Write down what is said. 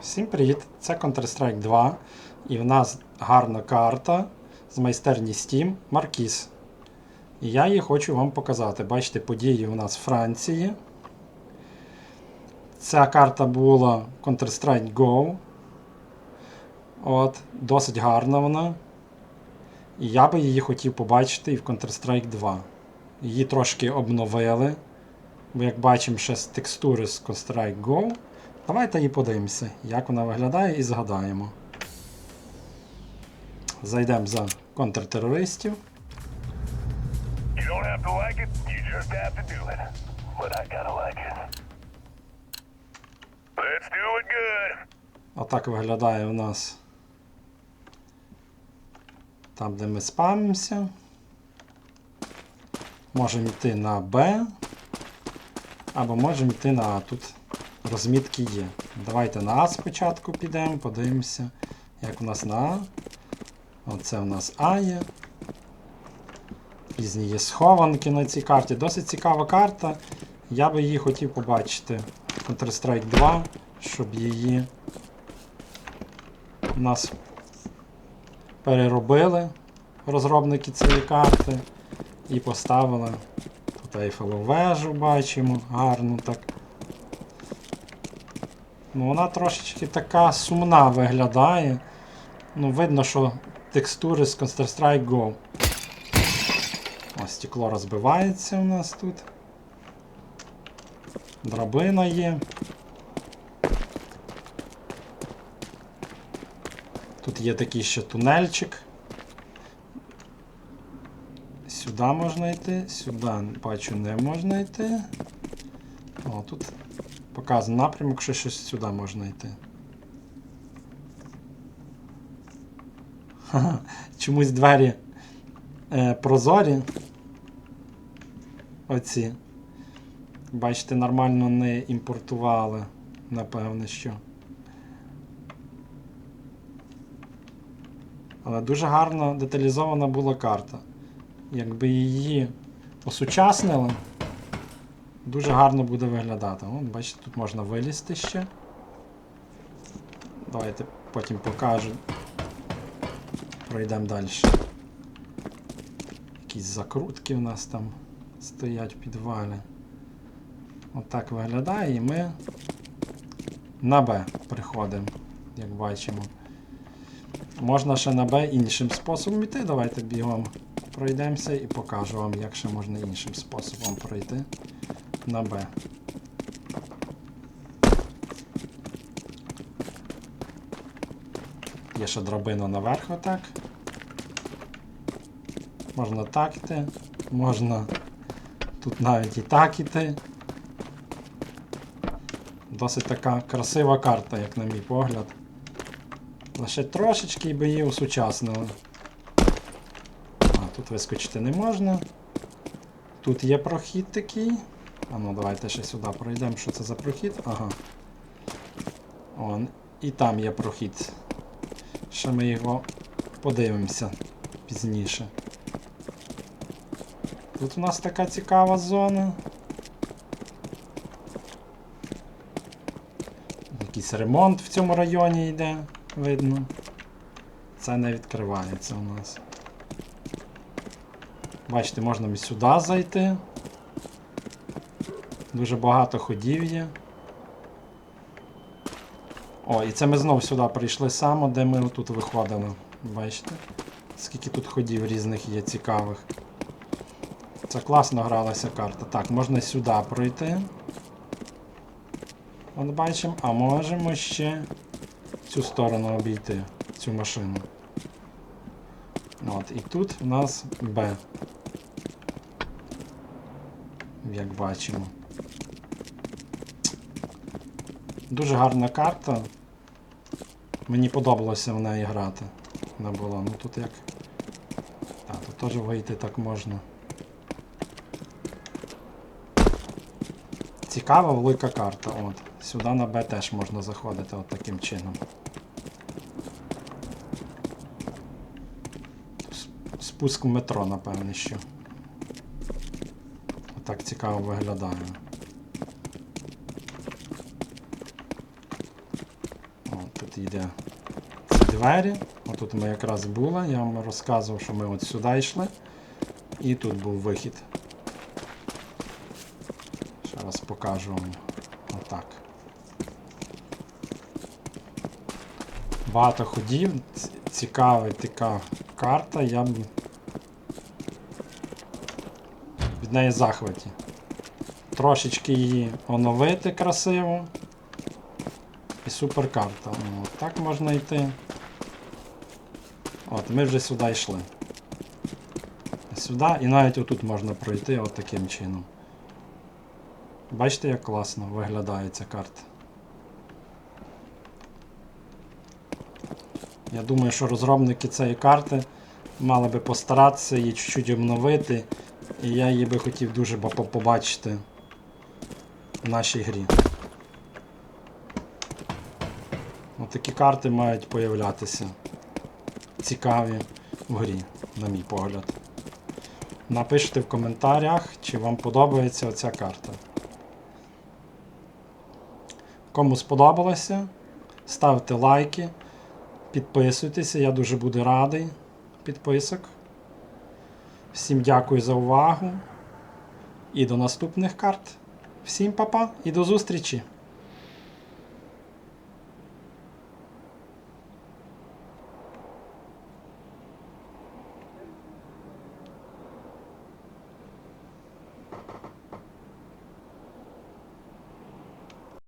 Всім привіт! Це Counter-Strike 2. І в нас гарна карта з майстерні Steam Маркіз. І я її хочу вам показати. Бачите, події у нас в Франції. Ця карта була Counter-Strike Go. От, досить гарна вона. І я би її хотів побачити і в Counter-Strike 2. Її трошки обновили. Бо як бачимо, ще з текстури з Counter-Strike Go. Давайте її подивимося, як вона виглядає і згадаємо. Зайдемо за контртерористів. Отак виглядає у нас там, де ми спамимося. Можемо йти на Б. Або можемо йти на А. Тут розмітки є. Давайте на А спочатку підемо, подивимося, як у нас на А. Оце у нас А є. Різні є схованки на цій карті. Досить цікава карта. Я би її хотів побачити Counter-Strike 2, щоб її у нас переробили розробники цієї карти і поставили. Тут Ейфелеву вежу бачимо, гарну так. Ну, вона трошечки така сумна виглядає. Ну, видно, що текстури з Counter-Strike Go. Ось стекло розбивається у нас тут. Драбина є. Тут є такий ще тунельчик. Сюди можна йти, сюди бачу не можна йти. О, тут показано напрямок, що щось сюди можна йти. Ха-ха, чомусь двері е, прозорі. Оці. Бачите, нормально не імпортували, напевне, що. Але дуже гарно деталізована була карта. Якби її осучаснили, дуже гарно буде виглядати. От, бачите, тут можна вилізти ще. Давайте потім покажу. Пройдемо далі. Якісь закрутки у нас там стоять в підвалі. Отак виглядає і ми на Б приходимо, як бачимо. Можна ще на Б іншим способом йти. Давайте бігом пройдемося і покажу вам, як ще можна іншим способом пройти на Б. Є ще драбина наверх отак. Можна так йти, можна тут навіть і так іти. Досить така красива карта, як на мій погляд. Лише трошечки і би її осучаснили. А, тут вискочити не можна. Тут є прохід такий. А ну давайте ще сюди пройдемо, що це за прохід. Ага. Он. І там є прохід. Ще ми його подивимося пізніше. Тут у нас така цікава зона. Якийсь ремонт в цьому районі йде, видно. Це не відкривається у нас. Бачите, можна і сюди зайти. Дуже багато ходів є. О, і це ми знов сюди прийшли само, де ми тут виходили. Бачите? Скільки тут ходів різних є цікавих. Це класно гралася карта. Так, можна сюди пройти. От бачимо, а можемо ще цю сторону обійти, цю машину. От, і тут у нас Б. Як бачимо. Дуже гарна карта. Мені подобалося в неї грати. Вона була. Ну тут як. Так, тут теж вийти так можна. Цікава велика карта. От. Сюди на Б теж можна заходити от таким чином. Спуск в метро, напевне, що. Отак цікаво виглядає. тут йде ці двері. Отут ми якраз були, я вам розказував, що ми от сюди йшли. І тут був вихід. Ще раз покажу вам. Отак. Багато ходів, цікава така карта, я б від неї захваті. Трошечки її оновити красиво. І супер карта. Ну, От так можна йти. От, ми вже сюди йшли. Сюди і навіть отут можна пройти от таким чином. Бачите, як класно виглядає ця карта. Я думаю, що розробники цієї карти мали би постаратися її чуть-чуть обновити. І я її би хотів дуже побачити в нашій грі. Ось такі карти мають появлятися. Цікаві в грі, на мій погляд. Напишіть в коментарях, чи вам подобається оця карта. Кому сподобалося, ставте лайки, підписуйтеся, я дуже буду радий підписок. Всім дякую за увагу і до наступних карт. Всім па-па і до зустрічі!